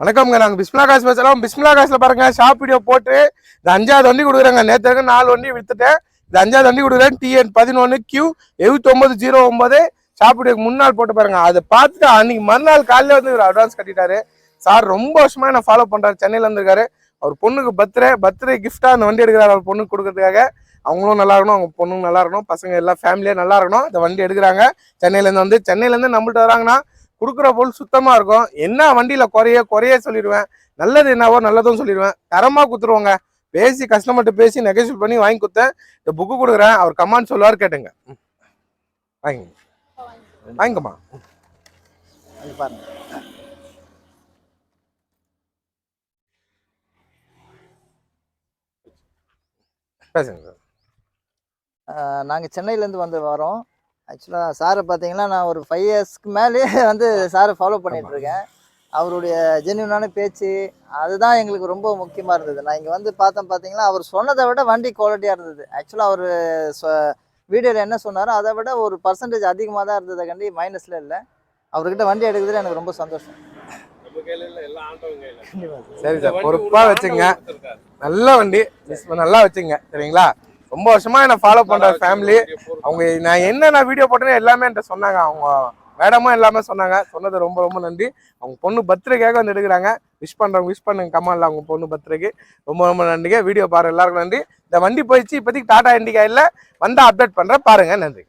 வணக்கம்ங்க நாங்கள் பிஸ்மிலா காசு பேசலாம் பிஸ்மிலா காசில் பாருங்கள் ஷாப் வீடியோ போட்டு இந்த அஞ்சாவது வண்டி கொடுக்குறேங்க. நேற்று நாலு வண்டி விற்றுட்டேன் இந்த அஞ்சாவது வண்டி கொடுக்குறேன். டிஎன் பதினொன்று கியூ எழுபத்தொம்பது ஜீரோ ஒம்பது ஷாப் வீடியோக்கு முன்னாள் போட்டு பாருங்கள் அதை பார்த்துட்டு அன்னைக்கு மறுநாள் காலையில் வந்து இவர் அட்வான்ஸ் கட்டிட்டாரு. சார் ரொம்ப வருஷமாக என்ன ஃபாலோ பண்ணுறாரு சென்னையில் இருந்திருக்காரு. அவர் பொண்ணுக்கு பர்த்டே பர்த்டே கிஃப்டாக அந்த வண்டி எடுக்கிறார். அவர் பொண்ணுக்கு கொடுக்கறதுக்காக. அவங்களும் நல்லா இருக்கணும் அவங்க பொண்ணும் நல்லா இருக்கணும் பசங்க எல்லாம் ஃபேமிலியாக நல்லா இருக்கணும். இந்த வண்டி எடுக்கிறாங்க. சென்னையிலேருந்து வந்து சென்னையிலேருந்து நம்மள்கிட்ட நம்மள்ட்ட வராங்கன்னா கொடுக்குற பொருள் சுத்தமா இருக்கும். என்ன வண்டியில குறைய குறைய சொல்லிடுவேன் நல்லது என்னவோ நல்லதும் சொல்லிடுவேன் தரமா குத்துருவாங்க பேசி கஸ்டமர்கிட்ட பேசி நெகோசியேட் பண்ணி வாங்கி கொடுத்தேன். இந்த புக்கு கொடுக்குறேன். அவர் கமாண்ட் சொல்லுவார் கேட்டுங்க. வாங்கி. வாங்கிக்கம்மா. பாருங்க. பேசுங்க சார். நாங்கள் சென்னையிலேருந்து வந்து வரோம் ஆக்சுவலாக சாரை பார்த்தீங்கன்னா நான் ஒரு ஃபைவ் இயர்ஸ்க்கு மேலே வந்து சாரை ஃபாலோ பண்ணிட்டு இருக்கேன் அவருடைய ஜென்யூனான பேச்சு அதுதான் எங்களுக்கு ரொம்ப முக்கியமாக இருந்தது. நான் இங்கே வந்து பார்த்தேன் பார்த்தீங்கன்னா அவர் சொன்னதை விட வண்டி குவாலிட்டியாக இருந்தது. ஆக்சுவலாக அவர் வீடியோவில் என்ன சொன்னாரோ அதை விட ஒரு பர்சன்டேஜ் அதிகமாக தான் இருந்ததை. கண்டி மைனஸில் இல்லை. அவர்கிட்ட வண்டி எடுக்கிறதுல எனக்கு ரொம்ப சந்தோஷம். சரி சார் பொறுப்பா வச்சுங்க. நல்ல வண்டி நல்லா வச்சுங்க. சரிங்களா? ரொம்ப வருஷமா என்ன ஃபாலோ பண்ற ஃபேமிலி அவங்க நான் என்னென்ன வீடியோ போட்டேன்னு எல்லாமே என்கிட்ட சொன்னாங்க. அவங்க மேடமும் எல்லாமே சொன்னாங்க. சொன்னது ரொம்ப ரொம்ப நன்றி. அவங்க பொண்ணு பர்த்டேக்காக வந்து எடுக்கிறாங்க. விஷ் பண்றவங்க விஷ் பண்ணுங்க. கமால்ல அவங்க பொண்ணு பர்த்டேக்கு ரொம்ப ரொம்ப நன்றிங்க. வீடியோ பாருங்க. எல்லாருக்கும் நன்றி. இந்த வண்டி போயிடுச்சு. இப்போதைக்கு டாடா இண்டிகா இல்ல. வந்தா அப்டேட் பண்றேன் பாருங்க. நன்றி.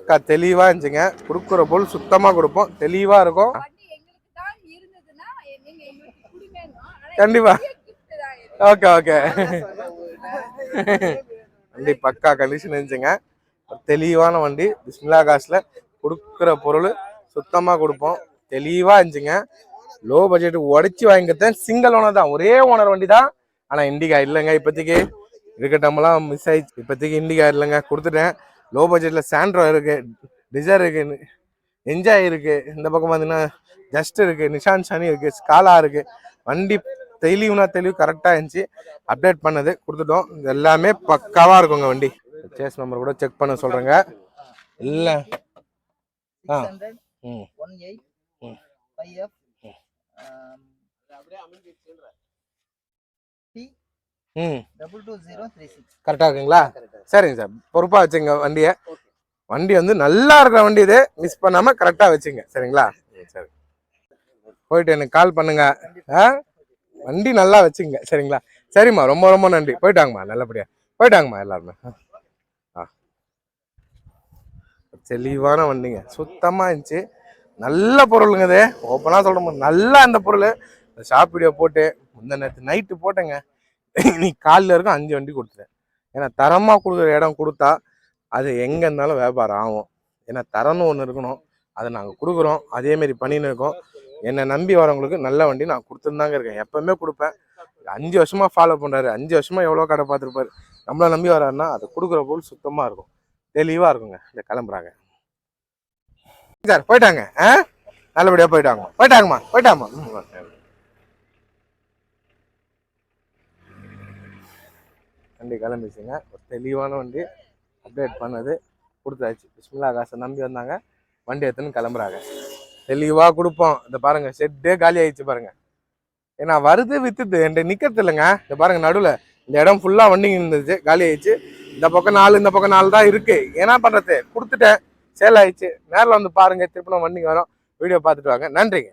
அக்கா தெளிவா இருந்துச்சுங்க. கொடுக்குற பொருள் சுத்தமா கொடுப்போம். தெளிவா இருக்கும். வண்டி எங்களுக்கு தான் இருந்ததுன்னா நீங்க எங்களுக்கு கொடுங்கன்னு ஆனா கண்டிப்பா. எங்களுக்கு gift தான் இது. ஓகே ஓகே வண்டி பக்கா கண்டிஷன் இருந்துச்சுங்க தெளிவான வண்டி பிஸ்மிலா காசில் கொடுக்குற பொருள் சுத்தமாக கொடுப்போம். தெளிவாக இருந்துச்சுங்க. லோ பட்ஜெட் உடைச்சி வாங்கிக்கிறேன் சிங்கிள் ஓனர் தான். ஒரே ஓனர் வண்டி தான் ஆனால் இண்டிகா இல்லைங்க இப்போதைக்கு. இருக்கட்டமெல்லாம் மிஸ் ஆயிடுச்சு. இப்போதைக்கு இண்டிகா இல்லைங்க. கொடுத்துட்டேன். லோ பட்ஜெட்டில் சாண்ட்ரோ இருக்குது டிசைர் இருக்குது என்ஜாய் இருக்குது இந்த பக்கம் பார்த்தீங்கன்னா ஜஸ்ட் இருக்குது நிஷான் சனி இருக்குது ஸ்காலா இருக்குது வண்டி தெளிவுனா தெளிவு கரெக்டாக இருந்துச்சு. அப்டேட் பண்ணது கொடுத்துட்டோம். இது எல்லாமே பக்காவா இருக்குங்க வண்டி. சேஸ் நம்பர் கூட செக் பண்ண சொல்றேங்க. இல்லை. ஆ. ம். ம். கரெக்டாக இருக்குங்களா? சரிங்க சார். பொறுப்பாக வச்சுங்க வண்டியை. வண்டி வந்து நல்லா இருக்கிற வண்டி இது. மிஸ் பண்ணாம கரெக்டாக வச்சுங்க. சரிங்களா? சரி. போயிட்டு எனக்கு கால் பண்ணுங்க. ஆ? வண்டி நல்லா வச்சுங்க. சரிங்களா? சரிம்மா. ரொம்ப ரொம்ப நன்றி. போயிட்டாங்கம்மா. நல்லபடியா. போயிட்டாங்கம்மா எல்லாருமே. ஆ. தெளிவான வண்டிங்க. சுத்தமாக இருந்துச்சு. நல்ல பொருளுங்க இது. ஓப்பனாக சொல்ல முடியும் நல்லா அந்த பொருள். இந்த ஷாப் வீடியோ போட்டு முந்த நேரத்து நைட்டு போட்டேங்க. இன்னைக்கு காலைல இருக்கும் அஞ்சு வண்டி கொடுத்துட்டேன். ஏன்னா தரமாக கொடுக்குற இடம் கொடுத்தா அது எங்கே இருந்தாலும் வியாபாரம் ஆகும். ஏன்னா தரம்னு ஒன்று இருக்கணும். அதை நாங்கள் கொடுக்குறோம். அதேமாரி பண்ணின்னு இருக்கோம். என்னை நம்பி வரவங்களுக்கு நல்ல வண்டி நான் கொடுத்துருந்தாங்க இருக்கேன். எப்பவுமே கொடுப்பேன். அஞ்சு வருஷமா ஃபாலோ பண்ணுறாரு அஞ்சு வருஷமா எவ்வளோ கடை பார்த்துருப்பாரு. நம்மளை நம்பி வராருன்னா அதை கொடுக்குற பொருள் சுத்தமாக இருக்கும். தெளிவாக இருக்குங்க. இந்த கிளம்புறாங்க. சார் போயிட்டாங்க. ஆ? நல்லபடியாக போயிட்டாங்க. போயிட்டாங்கம்மா. போயிட்டாங்கம்மா. வண்டி கிளம்பிச்சுங்க. ஒரு தெளிவான வண்டி அப்டேட் பண்ணது. கொடுத்தாச்சு. பிஸ்மில்லா காசை நம்பி வந்தாங்க. வண்டி எடுத்துன்னு கிளம்புறாங்க. தெளிவாக கொடுப்போம். இந்த பாருங்க செட்டே காலி ஆயிடுச்சு பாருங்க. ஏன்னா வருது வித்துது என்கிட்ட நிக்கிறது இல்லைங்க. இந்த பாருங்க நடுவில். இந்த இடம் ஃபுல்லாக வண்டிங்க இருந்துச்சு காலி ஆயிடுச்சு. இந்த பக்கம் நாலு இந்த பக்கம் நாலு தான் இருக்கு. என்ன பண்றது? கொடுத்துட்டேன். சேல் ஆயிடுச்சு. நேரில் வந்து பாருங்க திருப்பி வண்டிங்க வரும். வீடியோ பார்த்துட்டு வாங்க. நன்றிங்க.